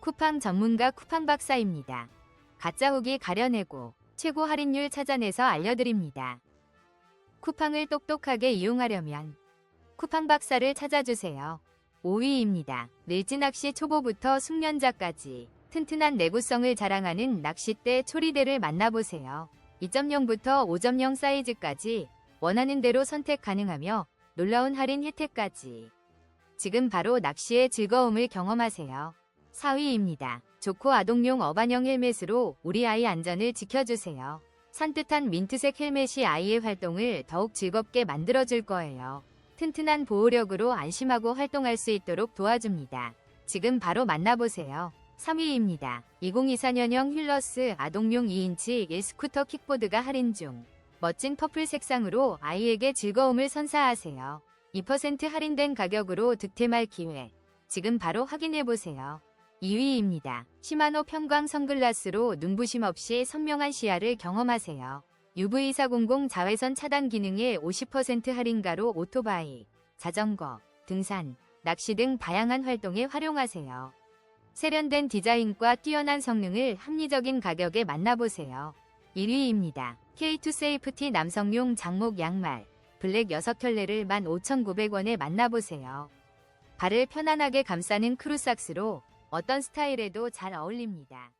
쿠팡 전문가 쿠팡 박사입니다. 가짜 후기 가려내고 최고 할인율 찾아내서 알려드립니다. 쿠팡을 똑똑하게 이용하려면 쿠팡 박사를 찾아주세요. 5위입니다. 릴지낚시 초보부터 숙련자까지 튼튼한 내구성을 자랑하는 낚싯대 초리대를 만나보세요. 2.0부터 5.0 사이즈까지 원하는 대로 선택 가능하며 놀라운 할인 혜택까지. 지금 바로 낚시의 즐거움을 경험하세요. 4위입니다. 좋고 아동용 어반형 헬멧으로 우리 아이 안전을 지켜주세요. 산뜻한 민트색 헬멧이 아이의 활동을 더욱 즐겁게 만들어줄 거예요. 튼튼한 보호력으로 안심하고 활동할 수 있도록 도와줍니다. 지금 바로 만나보세요. 3위입니다. 2024년형 휠러스 아동용 2인치 1스쿠터 킥보드가 할인 중. 멋진 퍼플 색상으로 아이에게 즐거움을 선사하세요. 2% 할인된 가격으로 득템할 기회. 지금 바로 확인해보세요. 2위입니다. 시마노 편광 선글라스로 눈부심 없이 선명한 시야를 경험하세요. UV400 자외선 차단 기능에 50% 할인가로 오토바이, 자전거, 등산, 낚시 등 다양한 활동에 활용하세요. 세련된 디자인과 뛰어난 성능을 합리적인 가격에 만나보세요. 1위입니다. K2 세이프티 남성용 장목 양말, 블랙 6켤레를 15,900원에 만나보세요. 발을 편안하게 감싸는 크루삭스로 어떤 스타일에도 잘 어울립니다.